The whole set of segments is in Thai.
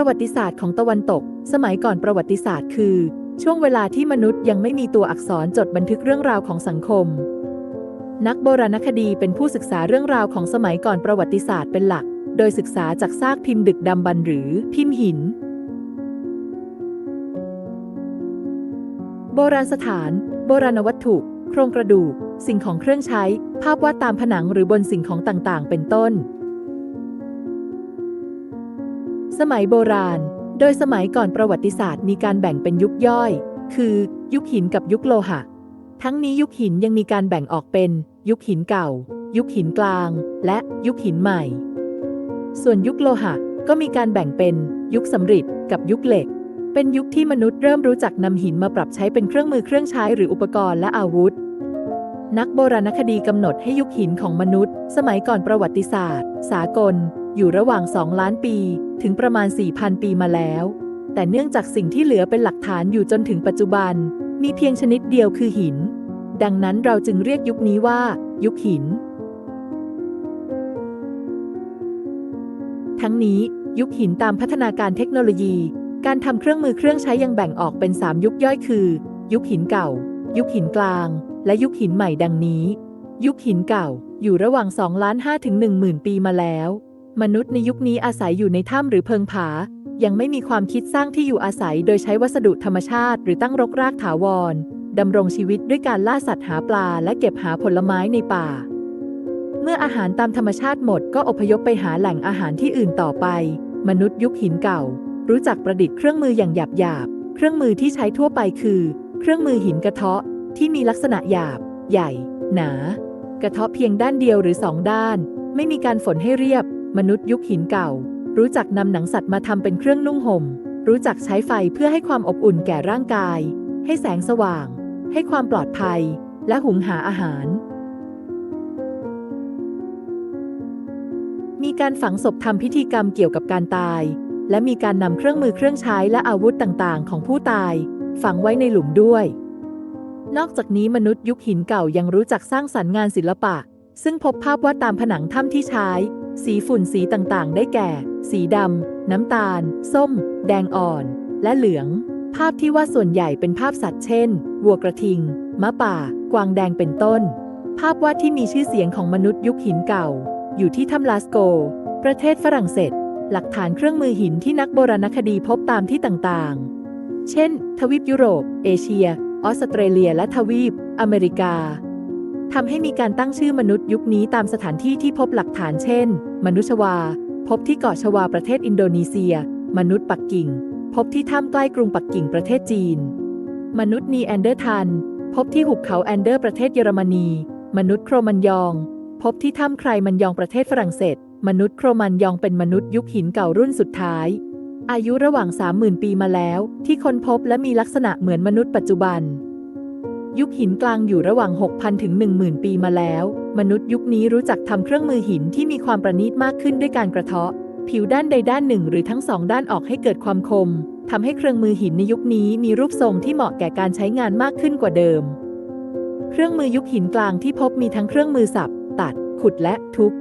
ประวัติศาสตร์ของตะวันตก สมัยก่อนประวัติศาสตร์คือ ช่วงเวลาที่มนุษย์ยังไม่มีตัวอักษรจดบันทึกเรื่องราวของสังคม นักโบราณคดีเป็นผู้ศึกษาเรื่องราวของสมัยก่อนประวัติศาสตร์เป็นหลัก โดยศึกษาจากซากพิมพ์ดึกดำบรรหรือพิมพ์หิน โบราณสถาน โบราณวัตถุ โครงกระดูก สิ่งของเครื่องใช้ ภาพวาดตามผนังหรือบนสิ่งของต่างๆ เป็นต้น สมัยโบราณ โดยสมัยก่อนประวัติศาสตร์มีการแบ่งเป็นยุคย่อย คือ ยุคหินกับยุคโลหะ ทั้งนี้ยุคหินยังมีการแบ่งออกเป็น ยุคหินเก่า ยุคหินกลาง และยุคหินใหม่ ส่วนยุคโลหะก็มีการแบ่งเป็น ยุคสำริดกับยุคเหล็ก เป็นยุคที่มนุษย์เริ่มรู้จักนำหินมาปรับใช้เป็นเครื่องมือเครื่องใช้หรืออุปกรณ์และอาวุธ นักโบราณคดีกำหนดให้ยุคหินของมนุษย์ สมัยก่อนประวัติศาสตร์ สากล อยู่ระหว่าง 2 ล้านปีถึงประมาณ 4,000 ปีมาแล้ว แต่เนื่องจากสิ่งที่เหลือเป็นหลักฐานอยู่จนถึงปัจจุบัน มีเพียงชนิดเดียวคือหิน ดังนั้นเราจึงเรียกยุคนี้ว่า ยุคหิน ทั้งนี้ยุคหินตามพัฒนาการเทคโนโลยี การทำเครื่องมือเครื่องใช้ยังแบ่งออกเป็น 3 ยุคย่อยคือ ยุคหินเก่า ยุคหินกลาง และยุคหินใหม่ดังนี้ ยุคหินเก่าอยู่ระหว่าง 2 ล้าน5ถึง1 0,000 ปีมาแล้ว มนุษย์ในยุคนี้อาศัยอยู่ในถ้ำหรือเพิงผา ยังไม่มีความคิดสร้างที่อยู่อาศัยโดยใช้วัสดุธรรมชาติ หรือตั้งรกรากถาวรดำรงชีวิตด้วยการล่าสัตว์หาปลา และเก็บหาผลไม้ในป่า เมื่ออาหารตามธรรมชาติหมดก็อพยพไปหาแหล่งอาหารที่อื่นต่อไป มนุษย์ยุคหินเก่า รู้จักประดิษฐ์เครื่องมืออย่างหยาบหยาบเครื่องมือที่ใช้ทั่วไปคือ เครื่องมือหินกระเทาะ ที่มีลักษณะหยาบ ใหญ่ หนา กระเทาะเพียงด้านเดียวหรือสองด้าน ไม่มีการฝนให้เรียบ มนุษย์ยุคหินเก่า รู้จักนำหนังสัตว์มาทำเป็นเครื่องนุ่งห่ม รู้จักใช้ไฟเพื่อให้ความอบอุ่นแก่ร่างกาย ให้แสงสว่าง ให้ความปลอดภัย และหุงหาอาหาร มีการฝังศพทำพิธีกรรมเกี่ยวกับการตาย และมีการนำเครื่องมือเครื่องใช้และอาวุธต่างๆ ของผู้ตาย ฝังไว้ในหลุมด้วย นอกจากนี้มนุษย์ยุคหินเก่ายังรู้จักสร้างสรรค์งานศิลปะ ซึ่งพบภาพวาดตามผนังถ้ำที่ใช้ สีฝุ่นสีต่างๆ ได้แก่ สีดำ น้ำตาล ส้ม แดงอ่อน และเหลือง ภาพที่ว่าส่วนใหญ่เป็นภาพสัตว์เช่น วัวกระทิงม้าป่า กวางแดงเป็นต้น ภาพวาดที่มีชื่อเสียงของมนุษย์ยุคหินเก่า อยู่ที่ถ้ำลาสโก ประเทศฝรั่งเศส หลักฐานเครื่องมือหินที่นักโบราณคดีพบตามที่ต่างๆ เช่น ทวีปยุโรป เอเชีย ออสเตรเลีย และทวีป อเมริกา ทำให้มีการตั้งชื่อมนุษย์ยุคนี้ตามสถานที่ที่พบหลักฐานเช่น มนุษย์ชวา พบที่เกาะชวาประเทศอินโดนีเซีย มนุษย์ปักกิ่ง พบที่ถ้ำใกล้กรุงปักกิ่งประเทศจีน มนุษย์นีแอนเดอร์ทัน พบที่หุบเขาแอนเดอร์ประเทศเยอรมนี มนุษย์โครมันยอง พบที่ถ้ำใครมันยองประเทศฝรั่งเศส มนุษย์โครมันยองเป็นมนุษย์ยุคหินเก่ารุ่นสุดท้าย อายุระหว่าง 30,000 ปีมาแล้ว ที่ค้นพบและมีลักษณะเหมือนมนุษย์ปัจจุบัน ยุคหินกลางอยู่ระหว่าง 6,000 ถึง 10,000 ปีมาแล้ว มนุษย์ยุคนี้รู้จักทำเครื่องมือหินที่มีความประณีตมากขึ้นด้วยการกระเทาะ ผิวด้านใดด้านหนึ่งหรือทั้งสองด้านออกให้เกิดความคมทำให้เครื่องมือหินในยุคนี้มีรูปทรงที่เหมาะแก่การใช้งานมากขึ้นกว่าเดิม เครื่องมือยุคหินกลางที่พบมีทั้งเครื่องมือสับ ตัด ขุดและทุบ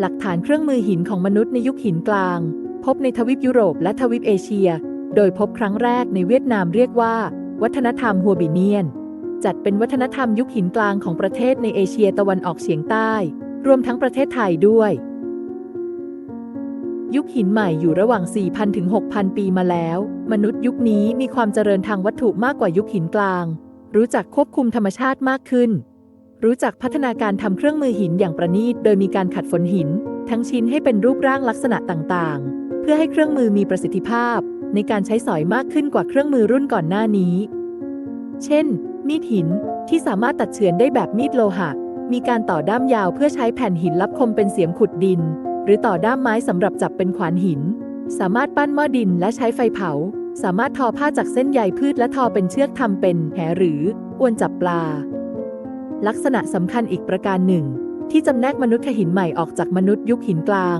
หลักฐานเครื่องมือหินของมนุษย์ในยุคหินกลาง พบในทวีปยุโรปและทวีปเอเชีย โดยพบครั้งแรกในเวียดนามเรียกว่า วัฒนธรรมฮัวบิเนียน จัดเป็นวัฒนธรรมยุคหินกลางของประเทศในเอเชียตะวันออกเฉียงใต้ รวมทั้งประเทศไทยด้วย ยุคหินใหม่อยู่ระหว่าง 4,000 ถึง 6,000 ปีมาแล้ว มนุษย์ยุคนี้มีความเจริญทางวัตถุมากกว่ายุคหินกลาง รู้จักควบคุมธรรมชาติมากขึ้น รู้จักพัฒนาการทำเครื่องมือหินอย่างประณีต โดยมีการขัดฝนหิน ทั้งชิ้นให้เป็นรูปร่างลักษณะต่างๆ เพื่อให้เครื่องมือมีประสิทธิภาพ ในการใช้สอยมากขึ้นกว่าเครื่องมือรุ่นก่อนหน้านี้ เช่น มีดหินที่สามารถตัดเฉือนได้แบบมีดโลหะ มีการต่อด้ามยาวเพื่อใช้แผ่นหินรับคมเป็นเสียมขุดดิน หรือต่อด้ามไม้สำหรับจับเป็นขวานหิน สามารถปั้นหม้อดินและใช้ไฟเผา สามารถทอผ้าจากเส้นใยพืชและทอเป็นเชือกทำเป็นแหหรืออวนจับปลา ลักษณะสำคัญอีกประการหนึ่ง ที่จำแนกมนุษย์หินใหม่ออกจากมนุษย์ยุคหินกลาง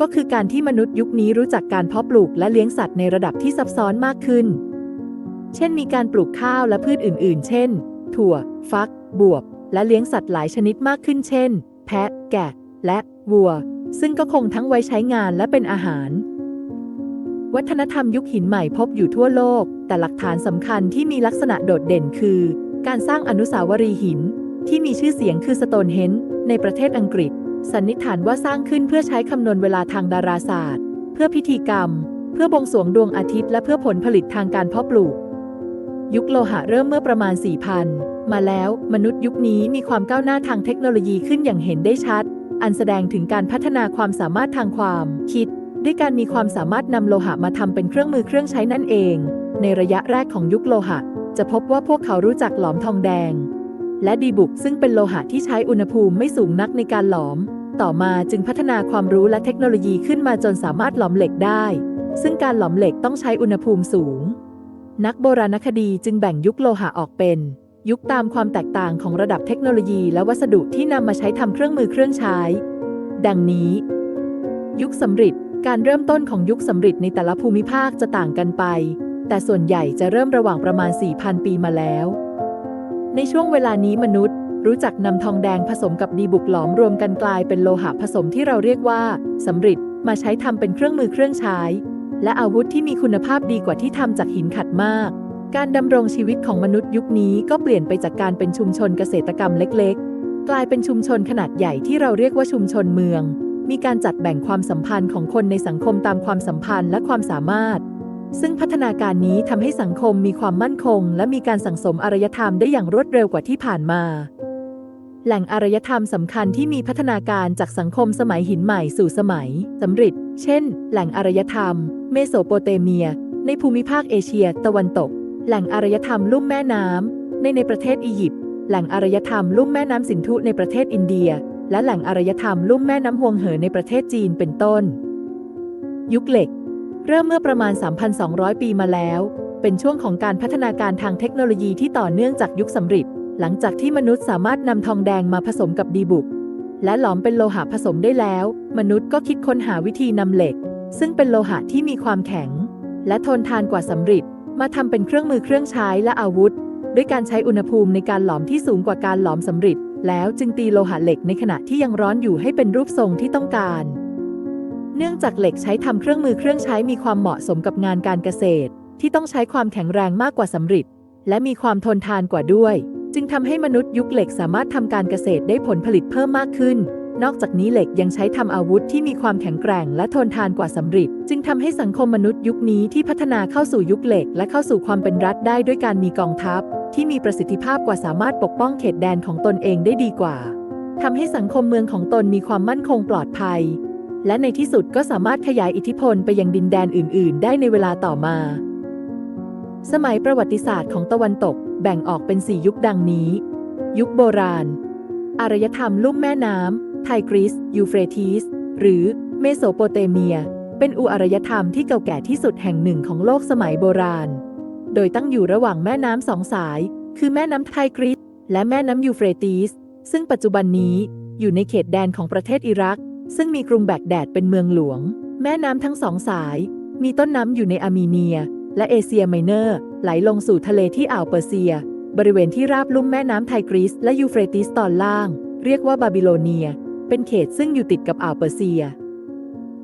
ก็คือการที่มนุษย์ยุคนี้รู้จักการเพาะปลูกและเลี้ยงสัตว์ในระดับที่ซับซ้อนมากขึ้น เช่นมีการปลูกข้าวและพืชอื่นๆ เช่น ถั่ว ฟัก บวบ และเลี้ยงสัตว์หลายชนิดมากขึ้นเช่น แพะ แกะ และวัว ซึ่งก็คงทั้งไว้ใช้งานและเป็นอาหาร วัฒนธรรมยุคหินใหม่พบอยู่ทั่วโลก แต่หลักฐานสำคัญที่มีลักษณะโดดเด่นคือ การสร้างอนุสาวรีย์หิน ที่มีชื่อเสียงคือสโตนเฮนจ์ในประเทศอังกฤษ สันนิษฐานว่าสร้างขึ้นเพื่อใช้คำนวณเวลาทางดาราศาสตร์ เพื่อพิธีกรรม เพื่อบวงสรวงดวงอาทิตย์และเพื่อผลผลิตทางการเพาะปลูก ยุคโลหะเริ่มเมื่อประมาณ 4,000 มาแล้ว มนุษย์ยุคนี้มีความก้าวหน้าทางเทคโนโลยีขึ้นอย่างเห็นได้ชัด อันแสดงถึงการพัฒนาความสามารถทางความคิด ด้วยการมีความสามารถนำโลหะมาทำเป็นเครื่องมือเครื่องใช้นั่นเอง ในระยะแรกของยุคโลหะ จะพบว่าพวกเขารู้จักหลอมทองแดง และดีบุกซึ่งเป็นโลหะที่ใช้อุณหภูมิไม่สูงนักในการหลอม ต่อมาจึงพัฒนาความรู้และเทคโนโลยีขึ้นมาจนสามารถหลอมเหล็กได้ ซึ่งการหลอมเหล็กต้องใช้อุณหภูมิสูง นักโบราณคดีจึงแบ่งยุคโลหะออกเป็น ยุคตามความแตกต่างของระดับเทคโนโลยีและวัสดุที่นำมาใช้ทำเครื่องมือเครื่องใช้ ดังนี้ ยุคสำริดการเริ่มต้นของยุคสำริดในแต่ละภูมิภาคจะต่างกันไป แต่ส่วนใหญ่จะเริ่มระหว่างประมาณ 4,000 ปีมาแล้ว ในช่วงเวลานี้มนุษย์ รู้จักนำทองแดงผสมกับดีบุกหลอมรวมกันกลายเป็นโลหะผสมที่เราเรียกว่าสำริดมาใช้ทำเป็นเครื่องมือเครื่องใช้ และอาวุธที่มีคุณภาพดีกว่าที่ทำจากหินขัดมาก การดำรงชีวิตของมนุษย์ยุคนี้ก็เปลี่ยนไปจากการเป็นชุมชนเกษตรกรรมเล็ก ๆ กลายเป็นชุมชนขนาดใหญ่ที่เราเรียกว่าชุมชนเมือง มีการจัดแบ่งความสัมพันธ์ของคนในสังคมตามความสัมพันธ์และความสามารถ ซึ่งพัฒนาการนี้ทำให้สังคมมีความมั่นคง และมีการสั่งสมอารยธรรมได้อย่างรวดเร็วกว่าที่ผ่านมา แหล่งอารยธรรมสำคัญที่มีพัฒนาการจากสังคมสมัยหินใหม่สู่สมัยสำริดเช่น แหล่งอารยธรรม เมโสโปเตเมีย ในภูมิภาคเอเชีย ตะวันตก แหล่งอารยธรรมลุ่มแม่น้ำในในประเทศอียิปต์ แหล่งอารยธรรมลุ่มแม่น้ำสินธุในประเทศอินเดีย และแหล่งอารยธรรมลุ่มแม่น้ำฮวงเหอในประเทศจีนเป็นต้น ยุคเหล็ก เริ่มเมื่อประมาณ 3,200 ปีมาแล้ว เป็นช่วงของการพัฒนาการทางเทคโนโลยีที่ต่อเนื่องจากยุคสำริด หลังจากที่มนุษย์สามารถนำทองแดงมาผสมกับดีบุก และหลอมเป็นโลหะผสมได้แล้ว มนุษย์ก็คิดค้นหาวิธีนำเหล็ก ซึ่งเป็นโลหะที่มีความแข็ง และทนทานกว่าสำริดมาทำเป็นเครื่องมือเครื่องใช้และอาวุธ ด้วยการใช้อุณหภูมิในการหลอมที่สูงกว่าการหลอมสำริดแล้วจึงตีโลหะเหล็กในขณะที่ยังร้อนอยู่ให้เป็นรูปทรงที่ต้องการ เนื่องจากเหล็กใช้ทำเครื่องมือเครื่องใช้มีความเหมาะสมกับงานการเกษตร ที่ต้องใช้ความแข็งแรงมากกว่าสำริดและมีความทนทานกว่าด้วย จึงทำให้มนุษย์ยุคเหล็กสามารถทำการเกษตรได้ผลผลิตเพิ่มมากขึ้น นอกจากนี้เหล็กยังใช้ทำอาวุธที่มีความแข็งแกร่งและทนทานกว่าสำริดจึงทำให้สังคมมนุษย์ยุคนี้ที่พัฒนาเข้าสู่ยุคเหล็ก และเข้าสู่ความเป็นรัฐได้ด้วยการมีกองทัพ ที่มีประสิทธิภาพกว่าสามารถปกป้องเขตแดนของตนเองได้ดีกว่าทำให้สังคมเมืองของตนมีความมั่นคงปลอดภัย และในที่สุดก็สามารถขยายอิทธิพลไปยังดินแดนอื่น ๆ ได้ในเวลาต่อมา สมัยประวัติศาสตร์ของตะวันตกแบ่งออกเป็น4ยุคดังนี้ ยุคโบราณ อารยธรรมลุ่มแม่น้ำไทกริสยูเฟรติส หรือเมโสโปเตเมีย เป็นอุอารยธรรมที่เก่าแก่ที่สุดแห่งหนึ่งของโลกสมัยโบราณ โดยตั้งอยู่ระหว่างแม่น้ำสองสาย คือแม่น้ำไทกริสและแม่น้ำยูเฟรติส ซึ่งปัจจุบันนี้อยู่ในเขตแดนของประเทศอิรัก ซึ่งมีกรุงแบกแดดเป็นเมืองหลวง แม่น้ำทั้งสองสาย มีต้นน้ำอยู่ในอาร์เมเนีย และเอเชียไมเนอร์ไหลลงสู่ทะเลที่อ่าวเปอร์เซีย บริเวณที่ราบลุ่มแม่น้ำไทกริสและยูเฟรติสตอนล่าง เรียกว่าบาบิโลเนีย เป็นเขตซึ่งอยู่ติดกับอ่าวเปอร์เซีย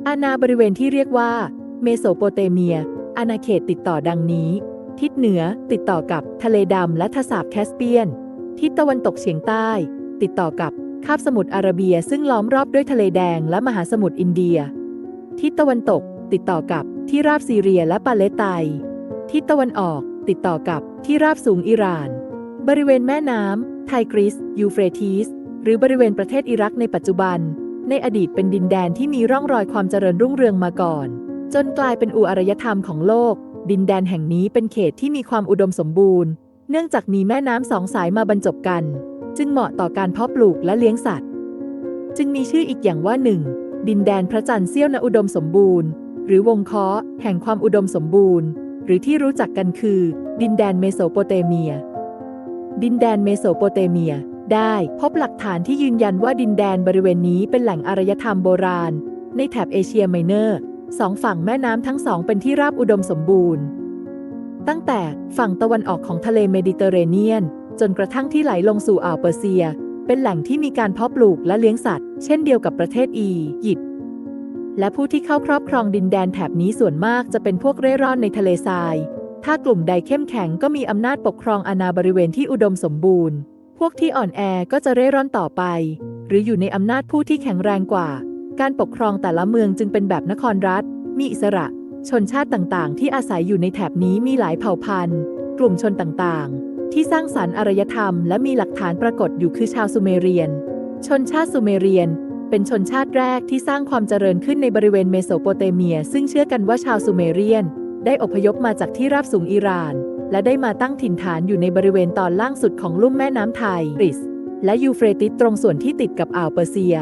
อาณาบริเวณที่เรียกว่า เมโสโปเตเมีย อาณาเขตติดต่อดังนี้ ทิศเหนือติดต่อกับทะเลดำและทะสาบแคสเปียน ทิศตะวันตกเฉียงใต้ ติดต่อกับคาบสมุทรอาระเบียซึ่งล้อมรอบด้วยทะเลแดงและมหาสมุทรอินเดีย ทิศตะวันตกติดต่อกับ ที่ราบซีเรียและปาเลสไตน์ทิศตะวันออกติดต่อกับที่ราบสูงอิหร่าน บริเวณแม่น้ำไทกริส ยูเฟรติส หรือบริเวณประเทศอิรักในปัจจุบัน ในอดีตเป็นดินแดนที่มีร่องรอยความเจริญรุ่งเรืองมาก่อน จนกลายเป็นอุอารยธรรมของโลก ดินแดนแห่งนี้เป็นเขตที่มีความอุดมสมบูรณ์ เนื่องจากมีแม่น้ำสองสายมาบรรจบกัน จึงเหมาะต่อการเพาะปลูกและเลี้ยงสัตว์ จึงมีชื่ออีกอย่างว่าหนึ่งดินแดนพระจันทร์เสี้ยวณอุดมสมบูรณ์ หรือวงคราะห์แห่งความอุดมสมบูรณ์ หรือที่รู้จักกันคือ ดินแดนเมโสโปเตเมีย ดินแดนเมโสโปเตเมียได้พบหลักฐานที่ยืนยันว่าดินแดนบริเวณนี้เป็นแหล่งอารยธรรมโบราณ ในแถบเอเชียไมเนอร์สองฝั่งแม่น้ำทั้งสองเป็นที่ราบอุดมสมบูรณ์ ตั้งแต่ฝั่งตะวันออกของทะเลเมดิเตอร์เรเนียน จนกระทั่งที่ไหลลงสู่อ่าวเปอร์เซีย เป็นแหล่งที่มีการเพาะปลูกและเลี้ยงสัตว์ เช่นเดียวกับประเทศอียิปต์ และผู้ที่เข้าครอบครองดินแดนแถบนี้ส่วนมากจะเป็นพวกเร่ร่อนในทะเลทราย ถ้ากลุ่มใดเข้มแข็งก็มีอำนาจปกครองอาณาบริเวณที่อุดมสมบูรณ์ พวกที่อ่อนแอก็จะเร่ร่อนต่อไป หรืออยู่ในอำนาจผู้ที่แข็งแรงกว่า การปกครองแต่ละเมืองจึงเป็นแบบนครรัฐ มีอิสระ ชนชาติต่างๆ ที่อาศัยอยู่ในแถบนี้มีหลายเผ่าพันธุ์ กลุ่มชนต่างๆ ที่สร้างสรรค์อารยธรรม และมีหลักฐานปรากฏอยู่คือชาวซูเมเรียน ชนชาติซูเมเรียน เป็นชนชาติแรกที่สร้างความเจริญขึ้นในบริเวณเมโสโปเตเมีย ซึ่งเชื่อกันว่าชาวซูเมเรียน ได้อพยพมาจากที่ราบสูงอิหร่าน และได้มาตั้งถิ่นฐานอยู่ในบริเวณตอนล่างสุดของลุ่มแม่น้ำไทยริส และยูเฟรติสตรงส่วนที่ติดกับอ่าวเปอร์เซีย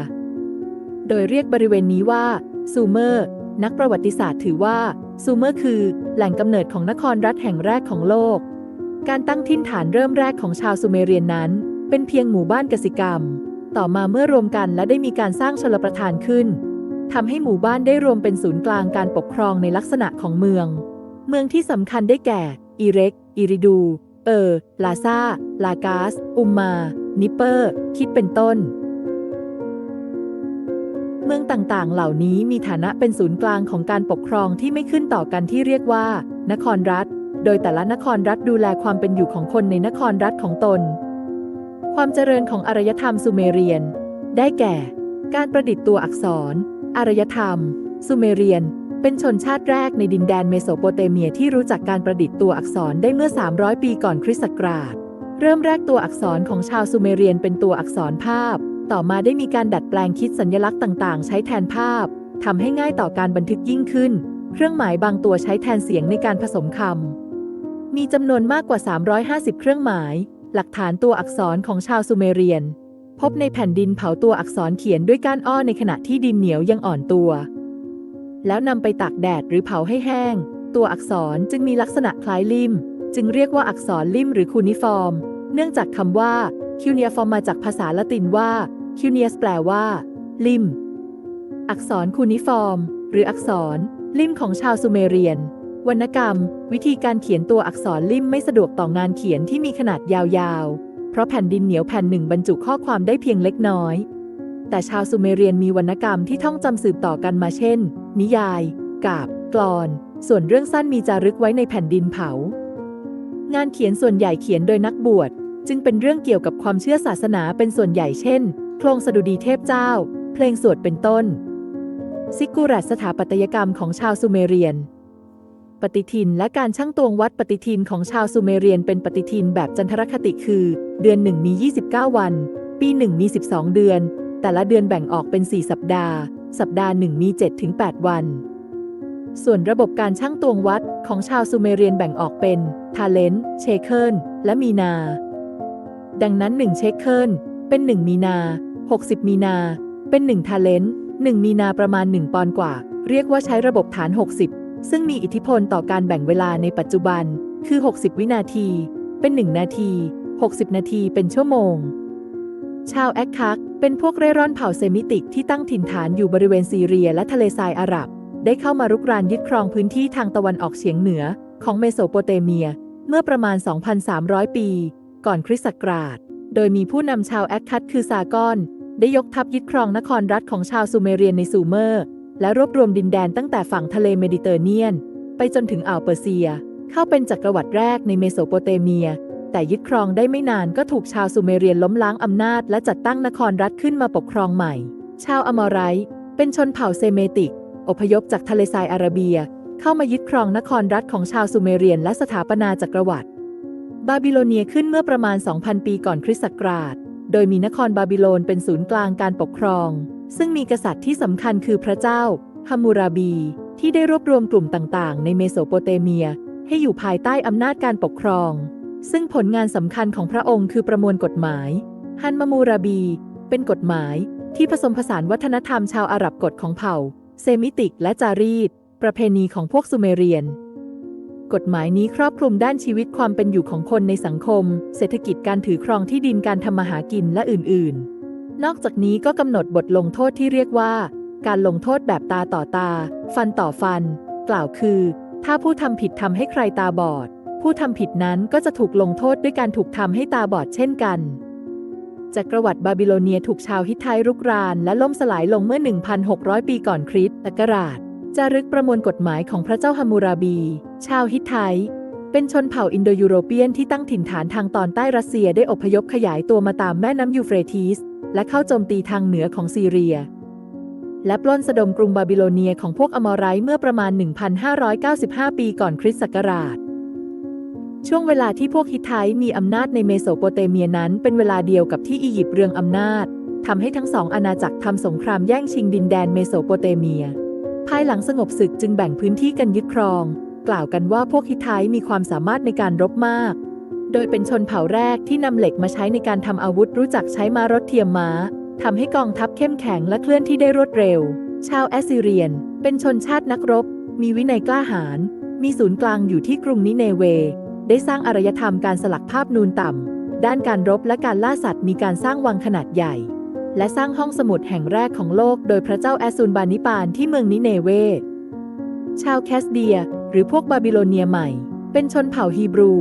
โดยเรียกบริเวณนี้ว่าซูเมอร์ นักประวัติศาสตร์ถือว่าซูเมอร์คือ แหล่งกำเนิดของนครรัฐแห่งแรกของโลก การตั้งถิ่นฐานเริ่มแรกของชาวซูเมเรียนนั้น เป็นเพียงหมู่บ้านกสิกรรม ต่อมาเมื่อรวมกันและได้มีการสร้างชลประทานขึ้นทำให้หมู่บ้านได้รวมเป็นศูนย์กลางการปกครองในลักษณะของเมือง เมืองที่สำคัญได้แก่ อิเร็ก อิริดู เออ ลาซาลากาส อุมมา นิเปอร์ คิดเป็นต้น เมืองต่างๆ เหล่านี้มีฐานะเป็นศูนย์กลางของการปกครองที่ไม่ขึ้นต่อกันที่เรียกว่า นครรัฐ โดยแต่ละนครรัฐดูแลความเป็นอยู่ของคนในนครรัฐของตน ความเจริญของอารยธรรมซูเมเรียน ได้แก่ การประดิษฐ์ตัวอักษร อารยธรรมซูเมเรียน เป็นชนชาติแรกในดินแดนเมโสโปเตเมียที่รู้จักการประดิษฐ์ตัวอักษรได้เมื่อ 300 ปีก่อนคริสต์ศักราช เริ่มแรกตัวอักษรของชาวซูเมเรียนเป็นตัวอักษรภาพ ต่อมาได้มีการดัดแปลงคิดสัญลักษณ์ต่างๆ ใช้แทนภาพทำให้ง่ายต่อการบันทึกยิ่งขึ้น เครื่องหมายบางตัวใช้แทนเสียงในการผสมคำมีจำนวนมากกว่า 350 เครื่องหมาย หลักฐานตัวอักษรของชาวซูเมเรียน พบในแผ่นดินเผาตัวอักษรเขียนด้วยก้านอ้อในขณะที่ดินเหนียวยังอ่อนตัว แล้วนำไปตากแดดหรือเผาให้แห้ง ตัวอักษรจึงมีลักษณะคล้ายลิมจึงเรียกว่าอักษรลิมหรือคูนิฟอร์ม เนื่องจากคำว่าคิวเนียฟอร์มมาจากภาษาละตินว่าคิวเนียสแปลว่า ลิมอักษรคูนิฟอร์ม หรืออักษรลิมของชาวซูเมเรียน วรรณกรรม วิธีการเขียนตัวอักษรลิมไม่สะดวกต่องานเขียนที่มีขนาดยาวๆ เพราะแผ่นดินเหนียวแผ่นหนึ่งบรรจุข้อความได้เพียงเล็กน้อย แต่ชาวซูเมเรียนมีวรรณกรรมที่ท่องจำสืบต่อกันมาเช่น นิยาย กาบ กลอน ส่วนเรื่องสั้นมีจารึกไว้ในแผ่นดินเผา งานเขียนส่วนใหญ่เขียนโดยนักบวช จึงเป็นเรื่องเกี่ยวกับความเชื่อศาสนาเป็นส่วนใหญ่เช่น โครงสดุดีเทพเจ้า เพลงสวดเป็นต้น ซิกกูรัตสถาปัตยกรรมของชาวซูเมเรียน ปฏิทินและการชั่งตวงวัดปฏิทินของชาวซูเมเรียนเป็นปฏิทินแบบจันทรคติคือ เดือนหนึ่งมี 29 วัน ปีหนึ่งมี 12 เดือน แต่ละเดือนแบ่งออกเป็น 4 สัปดาห์ สัปดาห์หนึ่งมี 7-8 วัน ส่วนระบบการชั่งตวงวัดของชาวซูเมเรียนแบ่งออกเป็นทาเลนเชเคิลและมีนา ดังนั้น 1 เชเคิลเป็น 1 มีนา 60 มีนา เป็น 1 ทาเลนต์1มีนาประมาณ 1 ปอนกว่า เรียกว่าใช้ระบบฐาน 60 ซึ่งมีอิทธิพลต่อการแบ่งเวลาในปัจจุบัน คือ 60 วินาที เป็น 1 นาที 60 นาทีเป็นชั่วโมง ชาวแอคคัก เป็นพวกเร่ร่อนเผ่าเซมิติกที่ตั้งถิ่นฐานอยู่บริเวณซีเรียและทะเลทรายอาหรับ ได้เข้ามารุกรานยึดครองพื้นที่ทางตะวันออกเฉียงเหนือของเมโสโปเตเมีย เมื่อประมาณ 2,300 ปี ก่อนคริสต์ศักราช โดยมีผู้นำชาวแอคคัตคือซากอน ได้ยกทัพยึดครองนครรัฐของชาวซูเมเรียนในซูเมอร์ และรวบรวมดินแดนตั้งแต่ฝั่งทะเลเมดิเตอร์เนียน ไปจนถึงอ่าวเปอร์เซีย เข้าเป็นจักรวรรดิแรกในเมโสโปเตเมีย แต่ยึดครองได้ไม่นานก็ถูกชาวซูเมเรียนล้มล้างอำนาจ และจัดตั้งนครรัฐขึ้นมาปกครองใหม่ ชาวอมอไรต์เป็นชนเผ่าเซเมติก อพยพจากทะเลทรายอาระเบีย เข้ามายึดครองนครรัฐของชาวซูเมเรียน และสถาปนาจักรวรรดิบาบิโลเนียขึ้นเมื่อประมาณ 2,000 ปีก่อนคริสต์ศักราช โดยมีนครบาบิโลนเป็นศูนย์กลางการปกครอง ซึ่งมีกษัตริย์ที่สำคัญคือพระเจ้าฮัมมูราบี ที่ได้รวบรวมกลุ่มต่างๆ ในเมโสโปเตเมีย ให้อยู่ภายใต้อำนาจการปกครอง ซึ่งผลงานสำคัญของพระองค์คือประมวลกฎหมาย ฮันมามูราบี เป็นกฎหมายที่ผสมผสานวัฒนธรรมชาวอาหรับกฎของเผ่า เซมิติกและจารีต ประเพณีของพวกซูเมเรียน กฎหมายนี้ครอบคลุมด้านชีวิตความเป็นอยู่ของคนในสังคม เศรษฐกิจการถือครองที่ดินการทำมาหากินและอื่น ๆ นอกจากนี้ก็กำหนดบทลงโทษที่เรียกว่า การลงโทษแบบตาต่อตา ฟันต่อฟัน กล่าวคือ ถ้าผู้ทำผิดทำให้ใครตาบอด ผู้ทำผิดนั้นก็จะถูกลงโทษด้วยการถูกทำให้ตาบอดเช่นกันจักรวรรดิบาบิโลเนียถูกชาวฮิตไทรุกราน และล่มสลายลงเมื่อ 1,600 ปีก่อนคริสต์ศักราชจารึกประมวลกฎหมายของพระเจ้าฮัมมูราบี ชาวฮิตไทเป็นชนเผ่าอินโดยูโรเปียนที่ตั้งถิ่นฐานทางตอนใต้รัสเซียได้อพยพขยายตัวมาตามแม่น้ำยูเฟรทีส และเข้าโจมตีทางเหนือของซีเรีย และปล้นสะดมกรุงบาบิโลเนียของพวกอมอไรต์เมื่อประมาณ 1,595 ปีก่อนคริสต์ศักราช ช่วงเวลาที่พวกฮิตไทมีอำนาจในเมโสโปเตเมียนั้น เป็นเวลาเดียวกับที่อียิปต์เรืองอำนาจทำให้ทั้งสองอาณาจักรทำสงครามแย่งชิงดินแดนเมโสโปเตเมีย ภายหลังสงบศึกจึงแบ่งพื้นที่กันยึดครอง กล่าวกันว่าพวกฮิตไทมีความสามารถในการรบมาก โดยเป็นชนเผ่าแรกที่นำเหล็กมาใช้ในการทำอาวุธรู้จักใช้ม้ารถเทียมม้าทำให้กองทัพเข้มแข็งและเคลื่อนที่ได้รวดเร็ว ชาวแอสซีเรียน เป็นชนชาตินักรบ มีวินัยกล้าหาญมีศูนย์กลางอยู่ที่กรุงนิเนเว ได้สร้างอารยธรรมการสลักภาพนูนต่ำ ด้านการรบและการล่าสัตว์มีการสร้างวังขนาดใหญ่ และสร้างห้องสมุดแห่งแรกของโลก โดยพระเจ้าแอสซูนบานิปานที่เมืองนิเนเว ชาวแคสเดีย หรือพวกบาบิโลเนียใหม่ เป็นชนเผ่าฮีบรู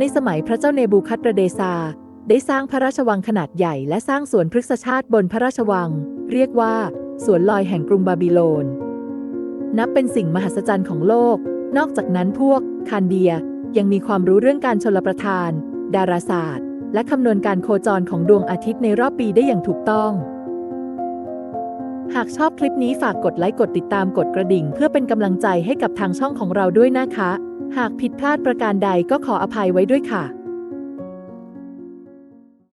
ในสมัยพระเจ้าเนบูคัดระเดซา ได้สร้างพระราชวังขนาดใหญ่และสร้างสวนพฤกษชาติบนพระราชวัง เรียกว่า สวนลอยแห่งกรุงบาบิโลน นับเป็นสิ่งมหัศจรรย์ของโลก นอกจากนั้นพวก คานเดียยังมีความรู้เรื่องการชลประทาน ดาราศาสตร์ และคำนวณการโคจรของดวงอาทิตย์ในรอบปีได้อย่างถูกต้อง หากชอบคลิปนี้ฝากกดไลค์กดติดตามกดกระดิ่ง เพื่อเป็นกำลังใจให้กับทางช่องของเราด้วยนะคะ หากผิดพลาดประการใดก็ขออภัยไว้ด้วยค่ะ